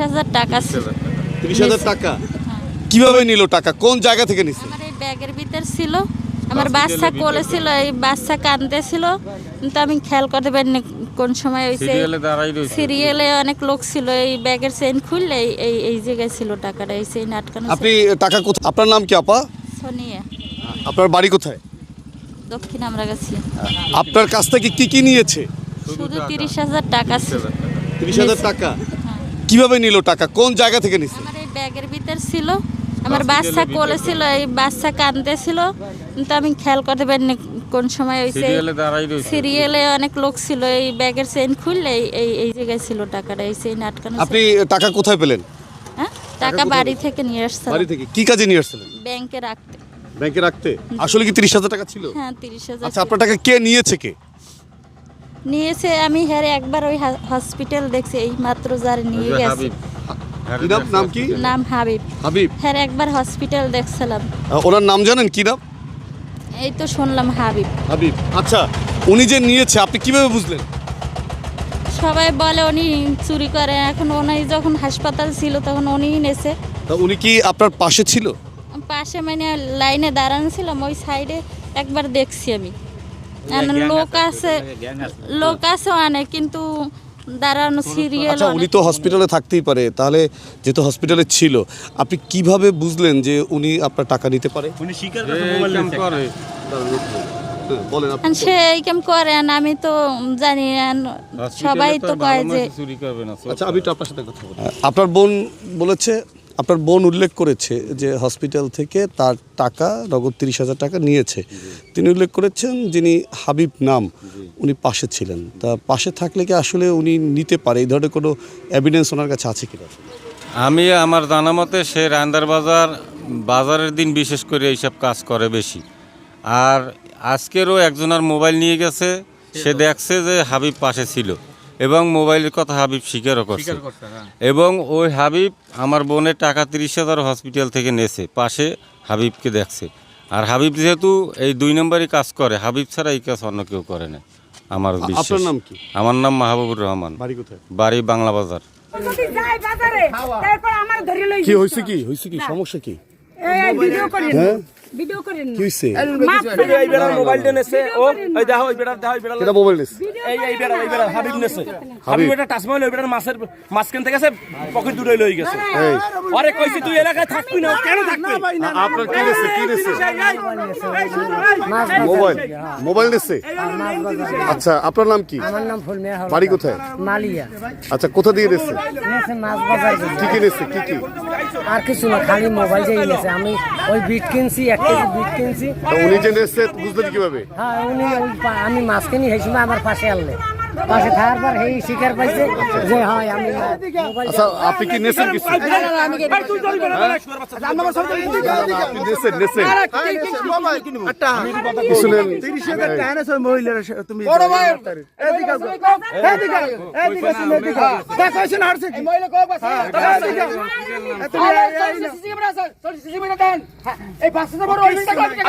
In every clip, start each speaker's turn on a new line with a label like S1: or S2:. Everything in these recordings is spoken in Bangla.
S1: হাজার টাকা ছিল।
S2: তিরিশ হাজার টাকা? কীভাবে নিল টাকা? কোন জায়গা থেকে নিছে?
S1: আমার এই ব্যাগের ভিতর ছিল। আমার বাচ্চা কোলে ছিল এই বাচ্চা কান্দতে ছিল। কিন্তু আমি খেয়াল করতে পারিনি কোন সময় হয়েছে
S3: সিরিয়ালে দাঁড়াই রয়েছে।
S1: সিরিয়ালে অনেক লোক ছিল। এই ব্যাগের চেইন খুললে এই- এই এই জায়গায় ছিল টাকাটা এই চেইন আটকানো
S2: আপনি টাকা কোথায়? আপনার নাম কি আপা?
S1: সোনিয়া।
S2: আপনার বাড়ি কোথায়?
S1: দক্ষিণ আমরা গেছি।
S2: আপনার কাছ থেকে কি কি নিয়েছে?
S1: শুধু তিরিশ হাজার টাকা ছিল।
S2: তিরিশ হাজার টাকা।
S1: হ্যাঁ।
S2: কীভাবে নিল টাকা? কোন জায়গা থেকে নিছে?
S1: আমার এই ব্যাগের ভিতর ছিল। আমার বাচ্চা কোলে ছিল এই বাচ্চা কান্দতে ছিল। কিন্তু আমি খেয়াল করতে পারিনি কোন সময় হয়েছে
S3: সিরিয়ালে দাঁড়াই রয়েছে
S1: সিরিয়ালে অনেক লোক ছিল এই ব্যাগের চেইন খুললে এই- এই জায়গায় ছিল টাকাটা এই চেইন আটকানো ছিল।
S2: আপনি টাকা কোথায় পেলেন?
S1: হ্যাঁ? টাকা বাড়ি থেকে নিয়ে আসছিলাম।
S2: বাড়ি থেকে। কি কাজে নিয়ে আসছিলেন?
S1: ব্যাংকে রাখতে।
S2: ব্যাংকে রাখতে? আসলে কি তিরিশ হাজার টাকা ছিল?
S1: হ্যাঁ তিরিশ হাজার
S2: আচ্ছা আপনার টাকা কে নিয়েছে কে?
S1: নিয়েছে আমি হ্যাঁ একবার ওই হসপিটাল দেখছি এই মাত্র যার নিয়ে গেছে।
S3: হাবিব।
S2: নাম কি?
S1: নাম হাবিব।
S2: হাবিব?
S1: হ্যাঁ একবার হসপিটাল দেখছিলাম।
S2: ওনার নাম জানেন? কি নাম?
S1: এই তো শুনলাম হাবিব।
S2: হাবিব আচ্ছা উনি যে নিয়েছে আপনি কীভাবে বুঝলেন?
S1: সবাই বলে উনি চুরি করে এখন উনি যখন হাসপাতাল ছিল তখন উনিই নেছে।
S2: তা উনি কি আপনার পাশে ছিল?
S1: পাশে মানে লাইনে দাঁড়ানো ছিলাম ওই সাইডে একবার দেখছি আমি। লোক আছে লোক আছে অনেক কিন্তু দাঁড়ানো সিরিয়াল
S2: আচ্ছা উনি তো হসপিটালে থাকতেই পারে তাহলে যেহেতু হসপিটালে ছিল আপনি কীভাবে বুঝলেন যে উনি আপনার টাকা নিতে পারে?
S3: এই কাম করে?
S2: হ্যাঁ,
S1: সে এই কেম করেন আমি তো জানি সবাই তো কয় যে
S3: মানুষ চুরি করবে না
S2: আচ্ছা আমি একটু আপনার সাথে কথা বলি। আপনার বোন বলেছে আপনার বোন উল্লেখ করেছে যে হসপিটাল থেকে তার টাকা, নগদ তিরিশ হাজার টাকা নিয়েছে। তিনি উল্লেখ করেছেন যিনি হাবিব নাম, উনি পাশে ছিলেন। তা পাশে থাকলে কি আসলে উনি নিতে পারে? এই ধরনের কোনো এভিডেন্স ওনার কাছে আছে কিনা?
S3: আমি আমার জানা মতে সে রান্দার বাজার, বাজারের দিন বিশেষ করে এইসব কাজ করে বেশি। আর আজকেরও একজনের মোবাইল নিয়ে গেছে, সে দেখছে যে হাবিব পাশে ছিল। এবং মোবাইলের কথা হাবিব স্বীকারও করছে। এবং ওই হাবিব আমার বোনের টাকা তিরিশ হাজার হসপিটাল থেকে নেছে পাশে হাবিবকে দেখছে। আর হাবিব যেহেতু এই দুই নম্বরই কাজ করে হাবিব ছাড়া এই কাজ অন্য কেউ করে না আমার
S2: আপনার নাম কি?
S3: আমার নাম মাহবুবুর রহমান।
S2: বাড়ি কোথায়?
S3: বাড়ি বাংলা বাজার।
S4: যদি যাই বাজারে তারপর আমার ধরে লই
S2: কি হয়েছে কি? হয়েছে কি? সমস্যা কি?
S4: ভিডিও
S2: হ্যাঁ?
S4: ভিডিও করেন
S2: কি
S5: এই মোবাইল নেছে ও এই দেখো এই বেড়ার দেখো এই বেড়ার
S2: এটা মোবাইল নিচ্ছে
S5: এই এই বেড়া এই বেড়া হাবিব নেছে। হাবিব এটা টাচ এই বেড়ার মাছের মাঝখান থেকে গেছে পকেট দূরে লই গেছে। আরে কইছি তুই এলাকায় থাকবি না? কেন থাকবি?
S2: আপনার কি নিচ্ছে কি নিচ্ছে মোবাইল মোবাইল নিচ্ছে আচ্ছা আপনার নাম কি?
S6: আমার নাম ফুলমিয়া হল
S2: বাড়ি কোথায়?
S6: মালিয়া।
S2: আচ্ছা কোথা দিয়ে নিচ্ছে
S6: নেছে মাছ বাজার।
S2: কি কি নিচ্ছে কি কি?
S6: আর কিছু না খালি মোবাইল দিয়ে নিয়েছে আমি ওই বিট কিনছি এক কেজি বিট কিনছি।
S2: তা উনি জেনে বুঝলেন কীভাবে?
S6: হ্যাঁ উনি আমি মাছ কিনি সেই সময় আমার পাশে আনলে। পাশে থাকার পর সেই শিকার পাইছে যে হয় আমি
S2: আচ্ছা আপনি কি নেছেন কিছু আপনি নেছেন নেছেন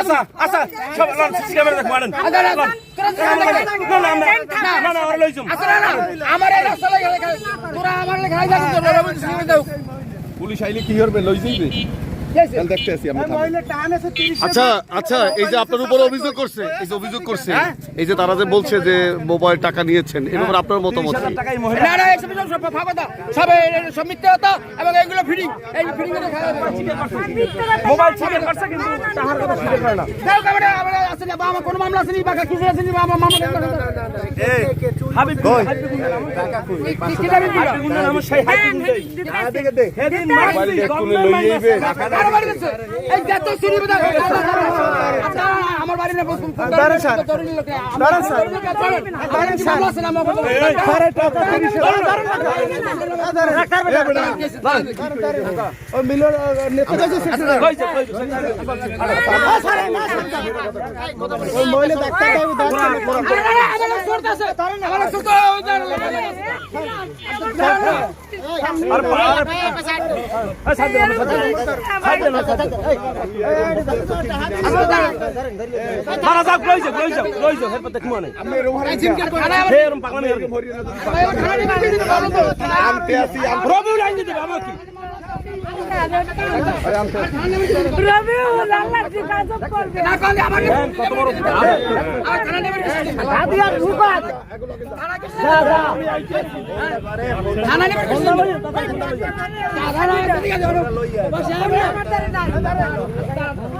S5: আচ্ছা আচ্ছা সব ক্যামেরা দেখ মারেন না না না
S2: পুলিশ আইলে কি করবে? লই যাইবে দেখতে আমরা আচ্ছা আচ্ছা এই যে আপনার উপর অভিযোগ করছে এই যে অভিযোগ করছে এই যে তারা যে বলছে যে মোবাইল টাকা নিয়েছেন উপর আপনার মতামত কি
S7: না না এইসব সব সব ফাঁকা সব সব মিথ্যে এবং এইগুলো ফিডিং এই ফিডিং এর
S5: মোবাইল স্বীকার করছে কিন্তু তাহার কথা স্বীকার করে না
S7: দাও কামড়ে আমরা আসেনি বা আমার কোনো মামলা আসেনি বা কিছু আসেনি বা আমার মামলা
S5: হাবিব
S7: কি কি দাবি
S5: আমার সেই হাবিব হেদিন মোবাইল
S2: এক্ষুনি লই যাইবে
S7: আমার বাড়ি はい গেছে এই যত চুরি বেদা আপনারা আমার বাড়ি না বসুন দাঁড়ান স্যার দাঁড়ান স্যার দাঁড়ান স্যার মামলা আছে না আমার আমার শর্ট আছে আমার শর্ট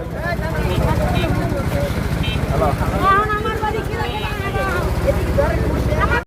S4: লাগে?